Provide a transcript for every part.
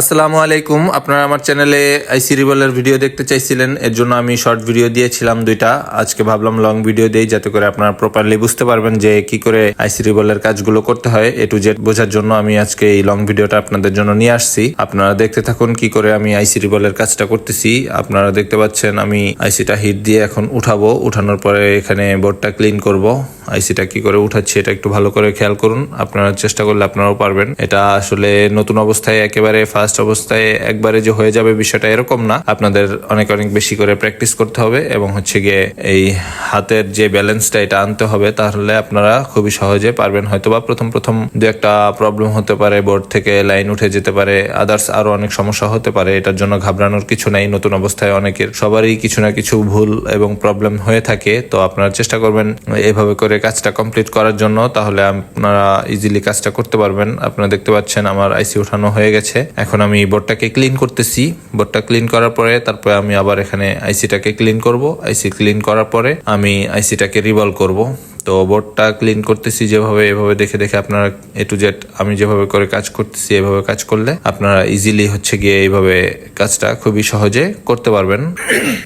আসসালামু আলাইকুম। আপনারা আমার চ্যানেলে আইসি রিবলের ভিডিও দেখতে চাইছিলেন, এর জন্য আমি শর্ট ভিডিও দিয়েছিলাম দুইটা। আজকে ভাবলাম লং ভিডিও দেই, যাতে করে আপনারা প্রপারলি বুঝতে পারবেন যে কি করে আইসি রিবলের কাজগুলো করতে হয়। এ টু জেড বোঝার জন্য আমি আজকে এই লং ভিডিওটা আপনাদের জন্য নিয়ে আসছি। আপনারা দেখতে থাকুন কি করে আমি আইসি রিবলের কাজটা করতেছি। আপনারা দেখতে পাচ্ছেন আমি আইসিটা হিট দিয়ে এখন উঠাবো। উঠানোর পরে এখানে বোর্ডটা ক্লিন করব। আইসিটা কি করে উঠাচ্ছি এটা একটু ভালো করে খেয়াল করুন। আপনারা চেষ্টা করলে আপনারাও পারবেন। এটা আসলে নতুন অবস্থায় একেবারে ফার্স্ট অবস্থায় একবারে যে হয়ে যাবে বিষয়টা এরকম না। আপনাদের অনেক অনেক বেশি করে প্র্যাকটিস করতে হবে এবং হচ্ছে গিয়ে এই হাতের যে ব্যালেন্সটা এটা আনতে হবে, তাহলে আপনারা খুবই সহজে পারবেন। হয়তো বা প্রথম প্রথম দু একটা প্রবলেম হতে পারে, বোর্ড থেকে লাইন উঠে যেতে পারে আদার্স আরও অনেক সমস্যা হতে পারে, এটার জন্য ঘাবড়ানোর কিছু নাই, নতুন অবস্থায় অনেকের। সবারই কিছু না কিছু ভুল এবং প্রবলেম হয়ে থাকে, তো আপনারা চেষ্টা করবেন এভাবে করে কাজটা কমপ্লিট করার জন্য, তাহলে আপনারা ইজিলি কাজটা করতে পারবেন। আপনারা দেখতে পাচ্ছেন আমার আইসি ওঠানো হয়ে গেছে। এখন আমি বোর্ডটাকে ক্লিন করতেছি। বোর্ডটা ক্লিন করার পরে তারপরে আমি আবার এখানে আইসিটাকে ক্লিন করব। আইসি ক্লিন করার পরে আমি আইসিটাকে রিভলভ করব। তো বোর্ডটা ক্লিন করতেছি যেভাবে, এভাবে দেখে দেখে আপনারা এ টু জেড আমি যেভাবে করে কাজ করতেছি, এভাবে কাজ করলে আপনারা ইজিলি হচ্ছে গিয়ে এইভাবে কাজটা খুবই সহজে করতে পারবেন।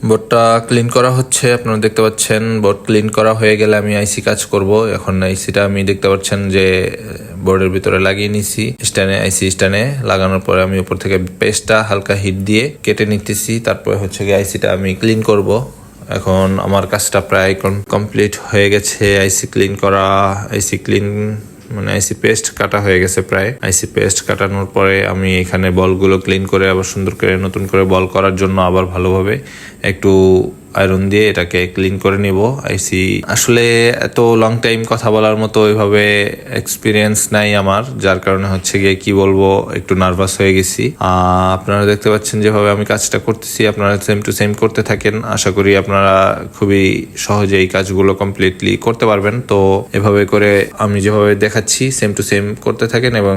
বোর্ডটা ক্লিন করা হচ্ছে, আপনারা দেখতে পাচ্ছেন, বোর্ড ক্লিন করা হয়ে গেলে আমি আইসি কাজ করব। এখন আইসিটা আমি দেখতে পাচ্ছেন যে, বোর্ডের ভিতরে লাগিয়ে নিছি। স্ট্যান্ডে আইসি স্ট্যান্ডে লাগানোর পরে আমি উপর থেকে পেস্টটা হালকা হিট দিয়ে কেটে নিতেছি। তারপরে হচ্ছে গিয়ে আইসিটা আমি ক্লিন করব। এখন আমার কাজটা প্রায় কমপ্লিট হয়ে গেছে। আইসি ক্লিন করা আইসি ক্লিন মানে আইসি পেস্ট কাটা হয়ে গেছে প্রায়। আইসি পেস্ট কাটানোর পরে আমি এখানে বলগুলো ক্লিন করে আবার সুন্দর করে নতুন করে বল করার জন্য আবার ভালোভাবে একটু আয়রন দিয়ে এটাকে ক্লিন করে নিব। আইসি আসলে এত লং টাইম কথা বলার মতো ওইভাবে এক্সপিরিয়েন্স নাই আমার, যার কারণে হচ্ছে গিয়ে কি বলব, একটু নার্ভাস হয়ে গেছি। আপনারা দেখতে পাচ্ছেন যেভাবে আমি কাজটা করতেছি, আপনারা সেম টু সেম করতে থাকেন। আশা করি আপনারা খুবই সহজে এই কাজগুলো কমপ্লিটলি করতে পারবেন। তো এভাবে করে আমি যেভাবে দেখাচ্ছি সেম টু সেম করতে থাকেন এবং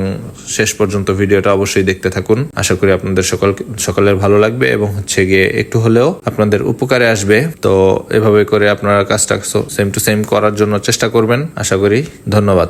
শেষ পর্যন্ত ভিডিওটা অবশ্যই দেখতে থাকুন। আশা করি আপনাদের সকল সকলের ভালো লাগবে এবং হচ্ছে গিয়ে একটু হলেও আপনাদের উপকারে আসবে, তো এভাবে করে আপনারা কাজটা সেম টু সেম করার জন্য চেষ্টা করবেন। আশা করি ধন্যবাদ।